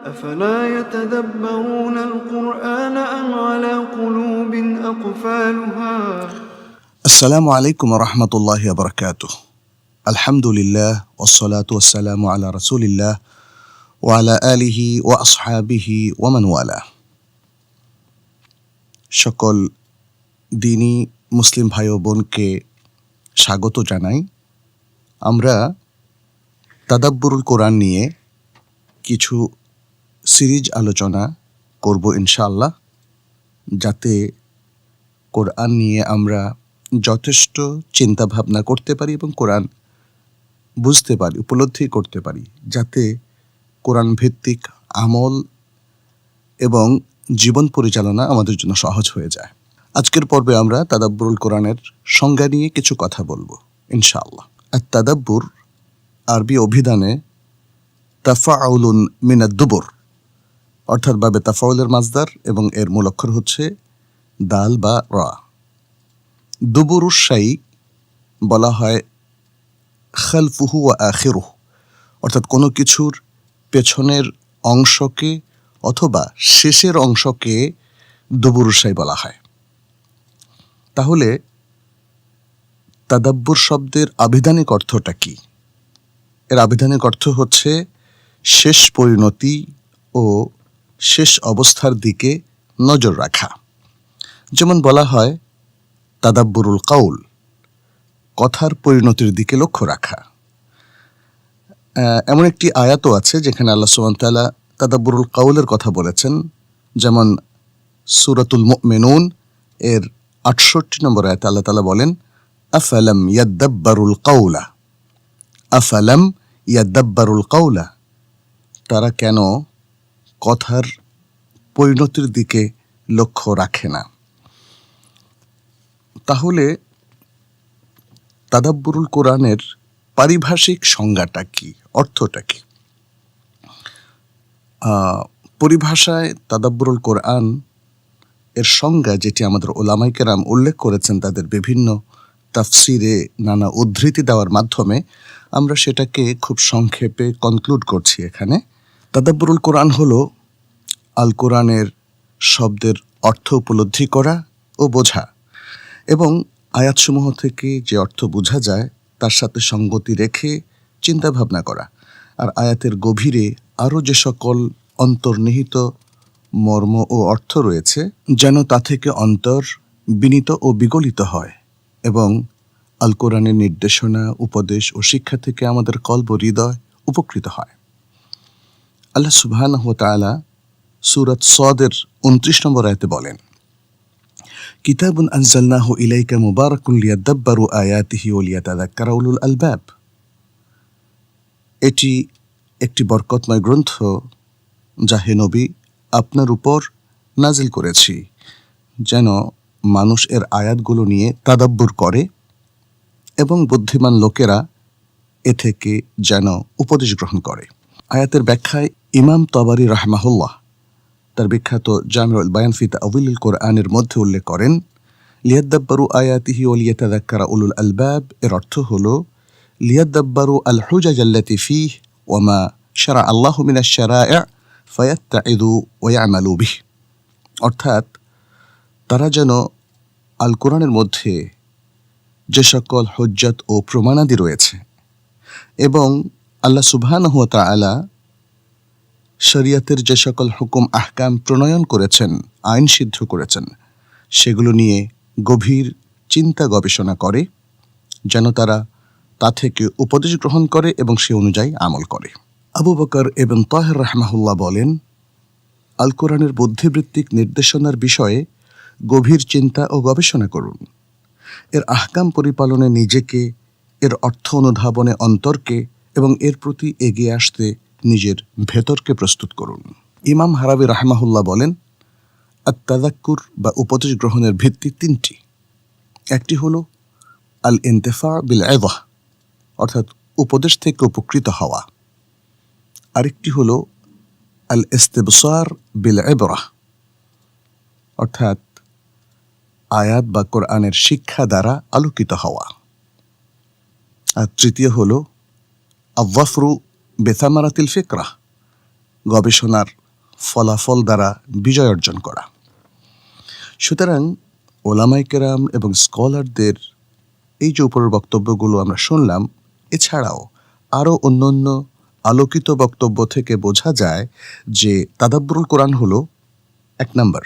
أفلا يتدبرون القرآن أم على قلوب أقفالها السلام عليكم ورحمة الله وبركاته الحمد لله والصلاة والسلام على رسول الله وعلى آله وأصحابه ومن والاه সকল দিনী মুসলিম ভাই ও বোনকে স্বাগত জানাই আমরা তাদাব্বুরুল কোরআন নিয়ে কিছু সিরিজ আলোচনা করব ইনশাআল্লাহ, যাতে কোরআন নিয়ে আমরা যথেষ্ট চিন্তা ভাবনা করতে পারি এবং কোরআন বুঝতে পারি, উপলব্ধি করতে পারি, যাতে কোরআন ভিত্তিক আমল এবং জীবন পরিচালনা আমাদের জন্য সহজ হয়ে যায়। আজকের পর্বে আমরা তাদাব্বুরুল কোরআনের সংজ্ঞা নিয়ে কিছু কথা বলব ইনশাআল্লাহ। আর তাদাব্বুর আরবি অভিধানে তাফা তাফাউলুন মিনাদ্দুবুর অর্থাৎ বাবে তাফাউলের মাজদার এবং এর মূল অক্ষর হচ্ছে দাল বা রা। দুবুরুসাই বলা হয় খালফুহু ও আখিরুহ, অর্থাৎ কোনো কিছুর পেছনের অংশকে অথবা শেষের অংশকে দুবুরুসাই বলা হয়। তাহলে তাদাব্বুর শব্দের আবিধানিক অর্থটা কি? এর আবিধানিক অর্থ হচ্ছে শেষ পরিণতি ও শেষ অবস্থার দিকে নজর রাখা। যেমন বলা হয়, তাদাব্বুরুল কাউল, কথার পরিণতির দিকে লক্ষ্য রাখা। এমন একটি আয়াতও আছে যেখানে আল্লাহ তাআলা তাদাব্বুরুল কাউলের কথা বলেছেন, যেমন সুরাতুল মেনুন এর আটষট্টি নম্বর আয়াতে আল্লাহ তালা বলেন, আফালাম ইয়াদ্দাব্বারুল কাউলা, আফালাম ইয়াদ্দাব্বারুল কাউলা, তারা কেন কথার পরিণতির দিকে লক্ষ্য রাখে না। তাহলে তাদাব্বুরুল কোরআনের পারিভাষিক সংজ্ঞাটা কি? অর্থটা কি? পরিভাষায় তাদাব্বুরুল কোরআন এর সংজ্ঞা যেটি আমাদের ওলামাই কেরাম উল্লেখ করেছেন তাদের বিভিন্ন তাফসিরে নানা উদ্ধৃতি দেওয়ার মাধ্যমে, আমরা সেটাকে খুব সংক্ষেপে কনক্লুড করছি এখানে। তাদাব্বুরুল কোরআন হলো আল কোরআনের শব্দের অর্থ উপলব্ধি করা ও বোঝা এবং আয়াতসমূহ থেকে যে অর্থ বোঝা যায় তার সাথে সঙ্গতি রেখে চিন্তা ভাবনা করা। আর আয়াতের গভীরে আরও যে সকল অন্তর্নিহিত মর্ম ও অর্থ রয়েছে, যেন তা থেকে অন্তর বিনীত ও বিগলিত হয় এবং আল কোরআনের নির্দেশনা, উপদেশ ও শিক্ষা থেকে আমাদের কল্প, হৃদয় উপকৃত হয়। আল্লাহ তাআলা সূরাত সদের উনত্রিশ নম্বর আয়াতে বলেন, কিতাবুন আনজালনাহু ইলাইকা মুবারাকুন লিয়াদাব্বারু আয়াতিহি ওয়া লিয়াতাযাক্কারা উলুল আলবাব। এটি একটি বরকতময় গ্রন্থ যা হে নবী আপনার উপর নাজিল করেছি, যেন মানুষ এর আয়াতগুলো নিয়ে তাদাব্বুর করে এবং বুদ্ধিমান লোকেরা এ থেকে যেন উপদেশ গ্রহণ করে। আয়াতের ব্যাখ্যায় ইমাম তবারি রাহমাহুল্লাহ, তার বিখ্যাত জামিউল বায়ান ফি তাউিলুল কোরআনের মধ্যে উল্লেখ করেন, লিয়াদ্দাব্বারু আয়াতিহি ও লিয়াতাযাক্কারা উলুল আলবাব, এর অর্থ হলো, লিয়াদ্দাব্বারু আল হুজাজ আল্লাতি ফিহ ওয়া মা শারা আল্লাহু মিনাশ শারা'i ফায়াত্তাইদু ওয়া ইয়ামালু বিহ। অর্থাৎ, তারা যেন আল কোরআনের মধ্যে যে সকল হজ্জত ও প্রমাণাদি রয়েছে এবং আল্লাহ সুবহানাহু ওয়া তাআলা শরিয়াতের যে সকল হুকুম, আহকাম প্রণয়ন করেছেন, আইন সিদ্ধ করেছেন, সেগুলো নিয়ে গভীর চিন্তা গবেষণা করে, যেন তারা তা থেকে উপদেশ গ্রহণ করে এবং সে অনুযায়ী আমল করে। আবু বকর এবং তাহের রাহমাহুল্লাহ বলেন আল কোরআনের বুদ্ধিবৃত্তিক নির্দেশনার বিষয়ে গভীর চিন্তা ও গবেষণা করুন। এর আহকাম পরিপালনে নিজেকে, এর অর্থ অনুধাবনে অন্তরকে এবং এর প্রতি এগিয়ে আসতে নিজের ভেতরকে প্রস্তুত করুন। ইমাম হারাবি রাহমাহুল্লাহ বলেন আত্মাদাক্কুর বা উপদেশ গ্রহণের ভিত্তি তিনটি। একটি হল আল ইন্তেফা বিল এবাহ অর্থাৎ উপদেশ থেকে উপকৃত হওয়া। আরেকটি হল আল ইস্তেবসার বিল এবরাহ অর্থাৎ আয়াত বা কোরআনের শিক্ষা দ্বারা আলোকিত হওয়া। আর তৃতীয় হল আফরু বেথামারাতিল ফিকরাহ গবেষণার ফলাফল দ্বারা বিজয় অর্জন করা। সুতরাং ওলামাই কেরাম এবং স্কলারদের এই যে উপরের বক্তব্যগুলো আমরা শুনলাম, এছাড়াও আরও অন্যান্য আলোকিত বক্তব্য থেকে বোঝা যায় যে তাদাব্বরুল কোরআন হলো এক নম্বর।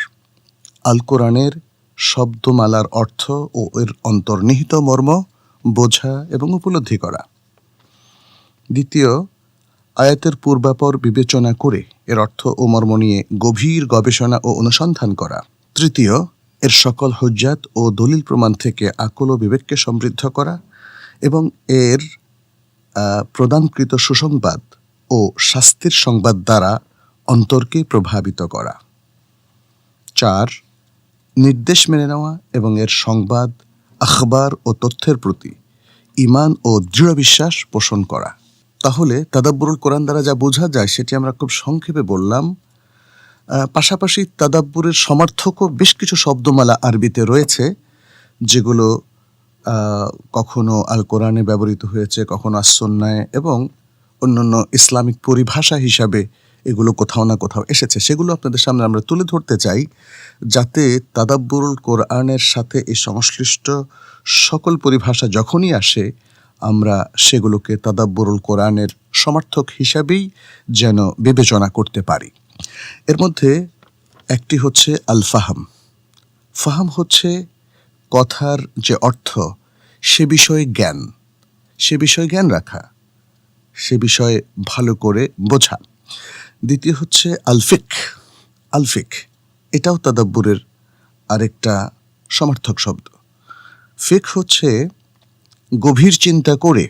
আল কোরআনের শব্দমালার অর্থ ও এর অন্তর্নিহিত মর্ম, বোঝা এবং উপলব্ধি করা। দ্বিতীয় আয়াতের পূর্বাপর বিবেচনা করে এর অর্থ ও মর্ম নিয়ে গভীর গবেষণা ও অনুসন্ধান করা। তৃতীয়, এর সকল হজ্জাত ও দলিল প্রমাণ থেকে আকল ও বিবেককে সমৃদ্ধ করা এবং এর প্রদানকৃত সুসংবাদ ও শাস্তির সংবাদ দ্বারা অন্তরকে প্রভাবিত করা। চার, নির্দেশ মেনে নেওয়া এবং এর সংবাদ, আখবার ও তথ্যের প্রতি ইমান ও দৃঢ় বিশ্বাস পোষণ করা। তাহলে তাদাব্বুরুল কোরআন দ্বারা যা বোঝা যায় সেটি আমরা খুব সংক্ষেপে বললাম। পাশাপাশি তাদাব্বুরের সমার্থকও বেশ কিছু শব্দমালা আরবিতে রয়েছে, যেগুলো কখনো আল কোরআনে ব্যবহৃত হয়েছে, কখনো আসন্নায় এবং অন্যান্য ইসলামিক পরিভাষা হিসাবে এগুলো কোথাও না কোথাও এসেছে। সেগুলো আপনাদের সামনে আমরা তুলে ধরতে চাই, যাতে তাদাব্বুরুল কোরআনের সাথে এই সংশ্লিষ্ট সকল পরিভাষা যখনই আসে আমরা সেগুলোকে তাদাব্বুরুল কোরআনের সমর্থক হিসাবেই যেন বিবেচনা করতে পারি। এর মধ্যে একটি হচ্ছে আল ফাহাম ফাহাম হচ্ছে কথার যে অর্থ, সে বিষয়ে জ্ঞান। সে বিষয়ে জ্ঞান রাখা। সে বিষয়ে ভালো করে বোঝা। দ্বিতীয় হচ্ছে আলফিক। আলফিক, এটাও তাদাব্বুরের আরেকটা সমর্থক শব্দ। ফিক হচ্ছে গভীর চিন্তা করে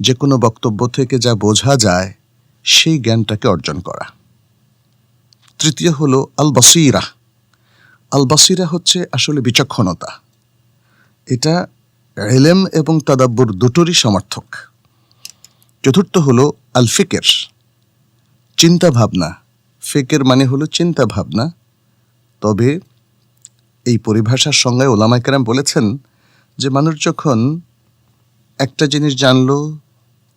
যে কোনো বক্তব্য থেকে যা বোঝা যায়, সেই জ্ঞানটাকে অর্জন করা। তৃতীয় হলো আল বসিরা আল বাসিরা হচ্ছে আসলে বিচক্ষণতা। এটা এলেম এবং তাদাব্বুর দুটোরই সমর্থক। চতুর্থ হলো আল ফিকের চিন্তা ভাবনা ফিকের মানে হলো চিন্তা ভাবনা তবে এই পরিভাষার সঙ্গে ওলামাইকেরাম বলেছেন যে মানুষ যখন একটা জিনিস জানলো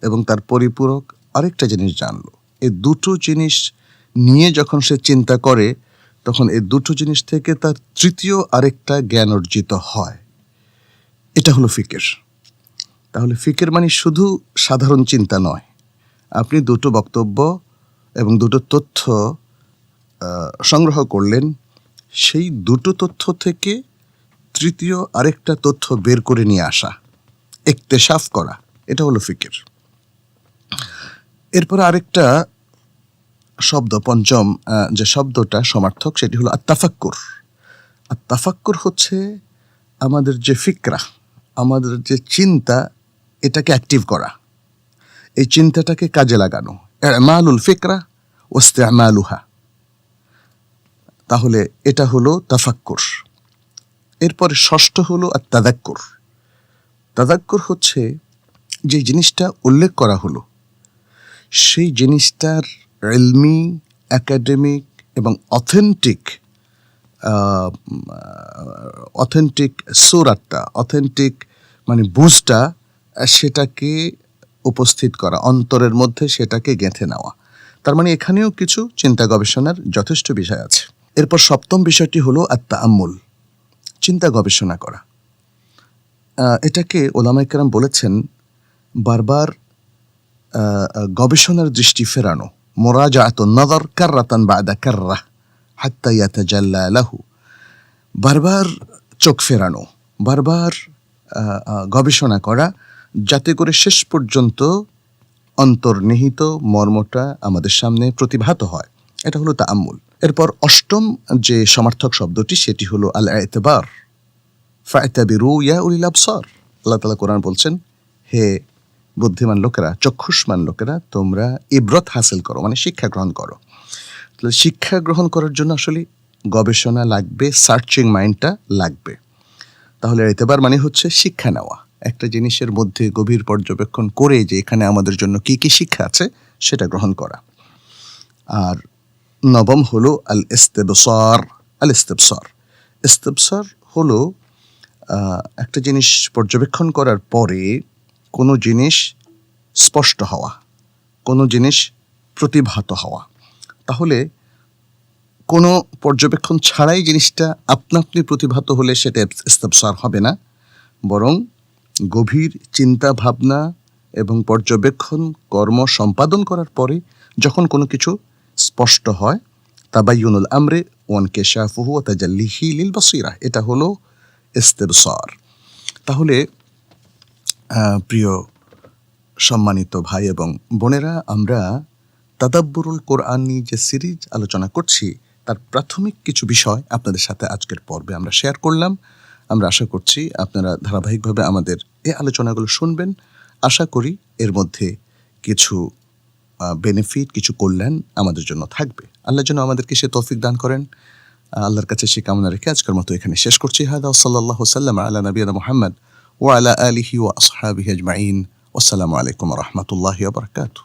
এবং তার পরিপূরক আরেকটা জিনিস জানলো এই দুটো জিনিস নিয়ে যখন সে চিন্তা করে, তখন এই দুটো জিনিস থেকে তার তৃতীয় আরেকটা জ্ঞান অর্জিত হয়। এটা হলো ফিকের। তাহলে ফিকের মানে শুধু সাধারণ চিন্তা নয়। আপনি দুটো বক্তব্য এবং দুটো তথ্য সংগ্রহ করলেন, সেই দুটো তথ্য থেকে তৃতীয় আরেকটা তথ্য বের করে নিয়ে আসা। একতেশাফ করা, এটা হলো ফিকের। এরপর আরেকটা শব্দ, পঞ্চম যে শব্দটা সমার্থক, সেটি হলো আত্তাফাক্কুর। আত্তাফাক্কুর হচ্ছে আমাদের যে ফিকরা, আমাদের যে চিন্তা, এটাকে অ্যাক্টিভ করা। এই চিন্তাটাকে কাজে লাগানো। মালুল ফিকরা ওস্তে মালুহা তাহলে এটা হলো তাফাক্কুর। এরপরে ষষ্ঠ হলো আর তাদাক্কুর। তাদাক্কুর হচ্ছে যে জিনিসটা উল্লেখ করা হলো, সেই জিনিসটার এলমি একাডেমিক এবং অথেন্টিক অথেন্টিক সুরাতটা অথেন্টিক মানে বুঝটা, সেটাকে উপস্থিত করা, অন্তরের মধ্যে সেটাকে গেঁথে নেওয়া। তার মানে এখানেও কিছু চিন্তা গবেষণার যথেষ্ট বিষয় আছে। এরপর সপ্তম বিষয়টি হলো আত্মা আম্মুল চিন্তা গবেষণা করা। এটাকে ওলামাইকেরাম বলেছেন, বারবার গবেষণার দৃষ্টি ফেরানো। মোরাজাত নজর কার্রাতান বাদা কার্রা হাত্তা ইয়াতাজাল্লা লাহু। বারবার চোখ ফেরানো, বারবার গবেষণা করা, যাতে করে শেষ পর্যন্ত অন্তর্নিহিত মর্মটা আমাদের সামনে প্রতিভাত হয়। এটা হলো তা আম্মুল এরপর অষ্টম যে সমার্থক শব্দটি, সেটি হলো আল এতেবার ফায়তাবিরু ইয়া উলিল আবসার। আল্লাহ তালা কোরআন বলছেন, হে বুদ্ধিমান লোকেরা, চক্ষুষ্মান লোকেরা, তোমরা ইব্রত হাসিল করো মানে শিক্ষা গ্রহণ করো। তাহলে শিক্ষা গ্রহণ করার জন্য আসলে গবেষণা লাগবে, সার্চিং মাইন্ডটা লাগবে। তাহলে এতেবার মানে হচ্ছে শিক্ষা নেওয়া। একটা জিনিসের মধ্যে গভীর পর্যবেক্ষণ করে যে এখানে আমাদের জন্য কি কি শিক্ষা আছে, সেটা গ্রহণ করা। আর নবম হলো আল ইস্তেবসার আল ইস্তেবসার ইস্তেবসার হলো একটা জিনিস পর্যবেক্ষণ করার পরে কোনো জিনিস স্পষ্ট হওয়া, কোনো জিনিস প্রতিভাত হওয়া। তাহলে কোনো পর্যবেক্ষণ ছাড়াই জিনিসটা আপনা আপনি প্রতিভাত হলে সেটা ইস্তেবসার হবে না। বরং গভীর চিন্তা ভাবনা এবং পর্যবেক্ষণ, কর্ম সম্পাদন করার পরে যখন কোনো কিছু স্পষ্ট হয় তাবাইয়ুনুল আমরে ওয়ানকে শাফুহু ও তাজাল্লিহি লিল বাসিরা এটা হলো ইস্তেবসার। তাহলে প্রিয় সম্মানিত ভাই এবং বোনেরা, আমরা তাদাব্বুরুল কোরআন নিয়ে যে সিরিজ আলোচনা করছি, তার প্রাথমিক কিছু বিষয় আপনাদের সাথে আজকের পর্বে আমরা শেয়ার করলাম। আমরা আশা করছি আপনারা ধারাবাহিকভাবে আমাদের এই আলোচনাগুলো শুনবেন। আশা করি এর মধ্যে কিছু বেনিফিট কিছু কল্যাণ আমাদের জন্য থাকবে। আল্লাহ যেন আমাদেরকে সে তৌফিক দান করেন। আল্লাহর কাছে সে কামনা রেখে আজকের মতো এখানে শেষ করছি। হাদা সাল্লাহ সাল্লাম আল্লাহ নবীনা মোহাম্মদ ও আলা আলিহি ও আসহাবি আজমাইন। আসসালামু আলাইকুম রহমতুল্লাহ বারকাতু